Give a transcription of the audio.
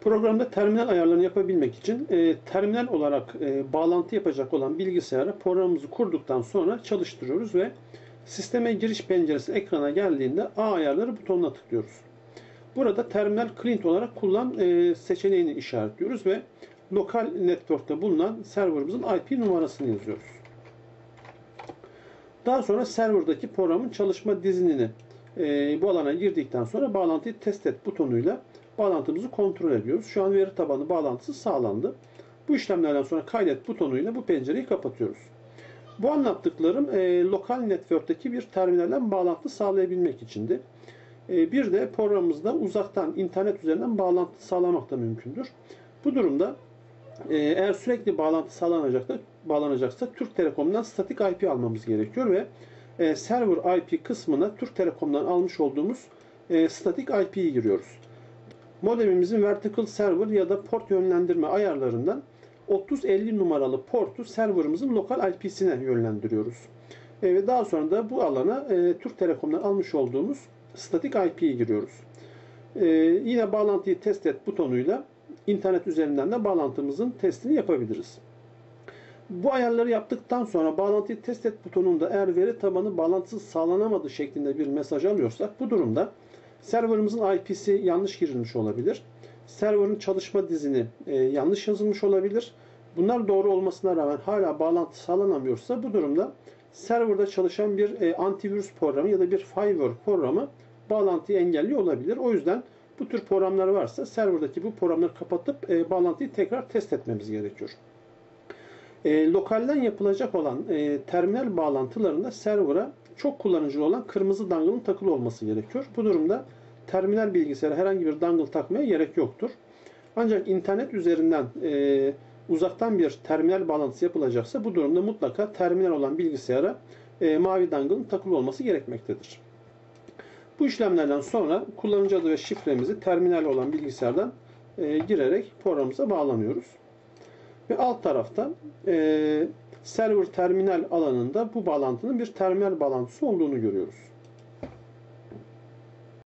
Programda terminal ayarlarını yapabilmek için e, terminal olarak e, bağlantı yapacak olan bilgisayara programımızı kurduktan sonra çalıştırıyoruz ve sisteme giriş penceresi ekrana geldiğinde A ayarları butonuna tıklıyoruz. Burada terminal client olarak kullan e, seçeneğini işaretliyoruz ve lokal network'te bulunan serverımızın IP numarasını yazıyoruz. Daha sonra serverdaki programın çalışma dizinini e, bu alana girdikten sonra bağlantıyı test et butonuyla bağlantımızı kontrol ediyoruz. Şu an veri tabanı bağlantısı sağlandı. Bu işlemlerden sonra kaydet butonuyla bu pencereyi kapatıyoruz. Bu anlattıklarım e, lokal network'teki bir terminalden bağlantı sağlayabilmek içindi. E, bir de programımızda uzaktan internet üzerinden bağlantı sağlamak da mümkündür. Bu durumda e, eğer sürekli bağlantı sağlanacaksa, bağlanacaksa Türk Telekom'dan statik IP almamız gerekiyor ve e, server IP kısmına Türk Telekom'dan almış olduğumuz e, statik IP'yi giriyoruz. Modemimizin vertical server ya da port yönlendirme ayarlarından 3050 numaralı portu serverımızın lokal IP'sine yönlendiriyoruz. E, ve daha sonra da bu alana e, Türk Telekom'dan almış olduğumuz statik IP'yi giriyoruz. E, yine bağlantıyı test et butonuyla internet üzerinden de bağlantımızın testini yapabiliriz. Bu ayarları yaptıktan sonra bağlantıyı test et butonunda eğer veri tabanı bağlantısı sağlanamadı şeklinde bir mesaj alıyorsak bu durumda serverımızın IP'si yanlış girilmiş olabilir. Serverın çalışma dizini e, yanlış yazılmış olabilir. Bunlar doğru olmasına rağmen hala bağlantı sağlanamıyorsa bu durumda serverda çalışan bir e, antivirüs programı ya da bir firewall programı bağlantıyı engelliyor olabilir. O yüzden bu tür programlar varsa serverdaki bu programları kapatıp e, bağlantıyı tekrar test etmemiz gerekiyor. E, lokalden yapılacak olan e, terminal bağlantılarında server'a çok kullanıcılı olan kırmızı dangle'ın takılı olması gerekiyor. Bu durumda terminal bilgisayara herhangi bir dangle takmaya gerek yoktur. Ancak internet üzerinden e, uzaktan bir terminal bağlantısı yapılacaksa bu durumda mutlaka terminal olan bilgisayara e, mavi dangle'ın takılı olması gerekmektedir. Bu işlemlerden sonra kullanıcı adı ve şifremizi terminal olan bilgisayardan e, girerek programımıza bağlanıyoruz. Ve alt tarafta e, server terminal alanında bu bağlantının bir terminal bağlantısı olduğunu görüyoruz.